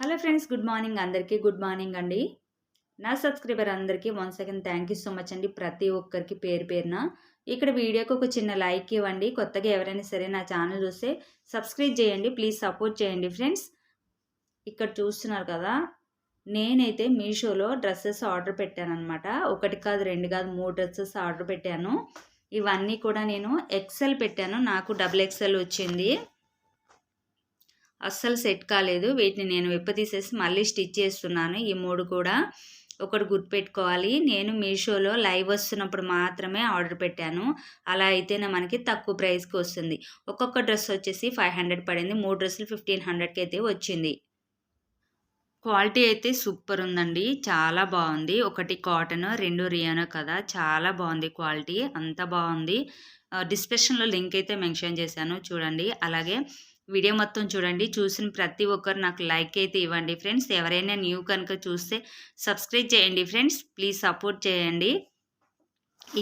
Hello friends good morning అందరికీ good morning అండి. నా సబ్స్క్రైబర్ అందరికీ one second thank you so much అండి ప్రతి ఒక్కరికి పేరు పేరున. ఇక్కడ వీడియోకి ఒక చిన్న లైక్ ఇవ్వండి. కొత్తగా ఎవరైనా సరే నా ఛానల్ చూస్తే సబ్స్క్రైబ్ చేయండి ప్లీజ్ సపోర్ట్ చేయండి ఫ్రెండ్స్. ఇక్కడ చూస్తున్నారు కదా నేనైతే మీషోలో డ్రెస్సెస్ ఆర్డర్ పెట్టాను అనమాట ఒకటి కాదు రెండు కాదు మూడు డ్రెస్సెస్ ఆర్డర్ పెట్టాను. ఇవన్నీ కూడా నేను ఎక్సెల్ పెట్టాను. నాకు డబుల్ ఎక్సెల్ వచ్చింది. అస్సలు సెట్ కాలేదు. వీటిని నేను విప్పతీసేసి మళ్ళీ స్టిచ్ చేస్తున్నాను. ఈ మూడు కూడా ఒకటి గుర్తుపెట్టుకోవాలి. నేను మీషోలో లైవ్ వస్తున్నప్పుడు మాత్రమే ఆర్డర్ పెట్టాను. అలా అయితేనే మనకి తక్కువ ప్రైస్కి వస్తుంది. ఒక్కొక్క డ్రెస్ వచ్చేసి ఫైవ్ హండ్రెడ్ పడింది. మూడు డ్రెస్సులు ఫిఫ్టీన్ హండ్రెడ్కి అయితే వచ్చింది. క్వాలిటీ అయితే సూపర్ ఉందండి. చాలా బాగుంది. ఒకటి కాటన్ రెండు రియానో కదా. చాలా బాగుంది క్వాలిటీ. అంత బాగుంది. డిస్క్రిప్షన్లో లింక్ అయితే మెన్షన్ చేశాను. చూడండి. అలాగే వీడియో మొత్తం చూడండి. చూసిన ప్రతి ఒక్కరు నాకు లైక్ అయితే ఇవ్వండి ఫ్రెండ్స్. ఎవరైనా న్యూ కనుక చూస్తే సబ్స్క్రైబ్ చేయండి ఫ్రెండ్స్. ప్లీజ్ సపోర్ట్ చేయండి.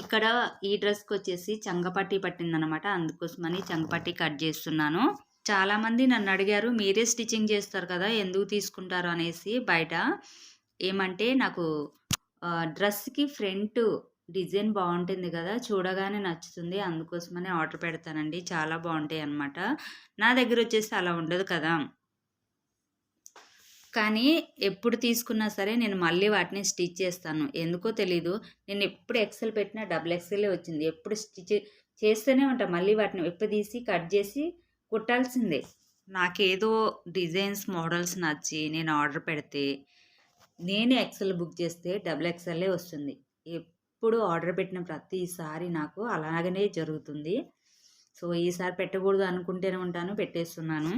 ఇక్కడ ఈ డ్రెస్కి వచ్చేసి చంగపట్టి పట్టిందనమాట అందుకోసమని చంగపట్టి కట్ చేస్తున్నాను. చాలామంది నన్ను అడిగారు మీరే స్టిచ్చింగ్ చేస్తారు కదా ఎందుకు తీసుకుంటారు? అనేసి బయట ఏమంటే నాకు డ్రెస్కి ఫ్రంట్ డిజైన్ బాగుంటుంది కదా చూడగానే నచ్చుతుంది. అందుకోసమనే ఆర్డర్ పెడతానండి. చాలా బాగుంటాయి అన్నమాట. నా దగ్గర వచ్చేసి అలా ఉండదు కదా. కానీ ఎప్పుడు తీసుకున్నా సరే నేను మళ్ళీ వాటిని స్టిచ్ చేస్తాను. ఎందుకో తెలీదు. నేను ఎప్పుడు ఎక్సెల్ పెట్టినా డబుల్ ఎక్సెల్ వచ్చింది. ఎప్పుడు స్టిచ్ చేస్తూనే ఉంటా. మళ్ళీ వాటిని తీసి కట్ చేసి కుట్టాల్సిందే. నాకేదో డిజైన్స్ మోడల్స్ నచ్చి నేను ఆర్డర్ పెడితే నేను ఎక్సెల్ బుక్ చేస్తే డబుల్ ఎక్సెల్లే వస్తుంది. ఎప్పుడు ఆర్డర్ పెట్టిన ప్రతిసారి నాకు అలాగనే జరుగుతుంది. సో ఈసారి పెట్టకూడదు అనుకుంటేనే ఉంటాను పెట్టేస్తున్నాను.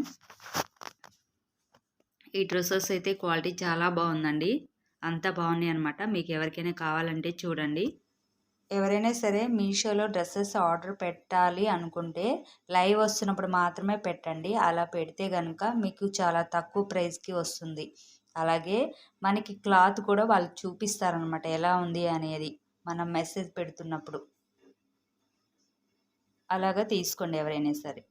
ఈ డ్రెస్సెస్ అయితే క్వాలిటీ చాలా బాగుందండి. అంత బాగున్నాయి అనమాట మీకు ఎవరికైనా కావాలంటే చూడండి. ఎవరైనా సరే మీషోలో డ్రెస్సెస్ ఆర్డర్ పెట్టాలి అనుకుంటే లైవ్ వస్తున్నప్పుడు మాత్రమే పెట్టండి. అలా పెడితే కనుక మీకు చాలా తక్కువ ప్రైస్కి వస్తుంది. అలాగే మనకి క్లాత్ కూడా వాళ్ళు చూపిస్తారనమాట ఎలా ఉంది అనేది. మనం మెసేజ్ పెడుతున్నప్పుడు. అలాగా తీసుకోండి ఎవరైనా సరే.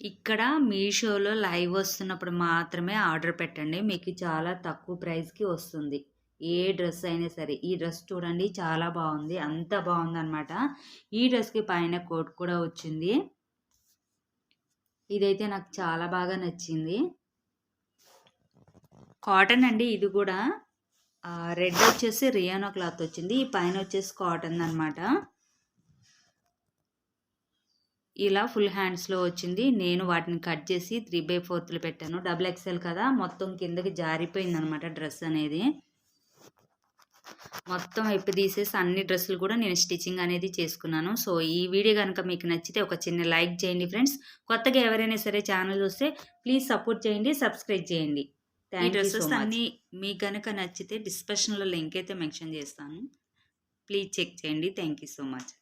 ఇక్కడ మీషోలో లైవ్ వస్తున్నప్పుడు మాత్రమే ఆర్డర్ పెట్టండి. మీకు చాలా తక్కువ ప్రైస్కి వస్తుంది. ఏ డ్రెస్ అయినా సరే. ఈ డ్రెస్ చూడండి చాలా బాగుంది. అంత బాగుంది అనమాట ఈ డ్రెస్కి పైన కోట్ కూడా వచ్చింది. ఇదైతే నాకు చాలా బాగా నచ్చింది. కాటన్ అండి ఇది కూడా. రెడ్ వచ్చేసి రియానో క్లాత్ వచ్చింది. ఈ పైన వచ్చేసి కాటన్ అనమాట ఇలా ఫుల్ హ్యాండ్స్లో వచ్చింది. నేను వాటిని కట్ చేసి త్రీ బై ఫోర్త్లు పెట్టాను. డబుల్ ఎక్స్ఎల్ కదా మొత్తం కిందకి జారిపోయింది అనమాట డ్రెస్ అనేది. మొత్తం ఎప్పు తీసేసి అన్ని డ్రెస్సులు కూడా నేను స్టిచ్చింగ్ అనేది చేసుకున్నాను. సో ఈ వీడియో కనుక మీకు నచ్చితే ఒక చిన్న లైక్ చేయండి ఫ్రెండ్స్. కొత్తగా ఎవరైనా సరే ఛానల్ చూస్తే ప్లీజ్ సపోర్ట్ చేయండి సబ్స్క్రైబ్ చేయండి. ఈ డ్రెస్సెస్ అన్నీ మీకు కనుక నచ్చితే డిస్క్రిప్షన్లో లింక్ అయితే మెన్షన్ చేస్తాను. ప్లీజ్ చెక్ చేయండి. Thank you so much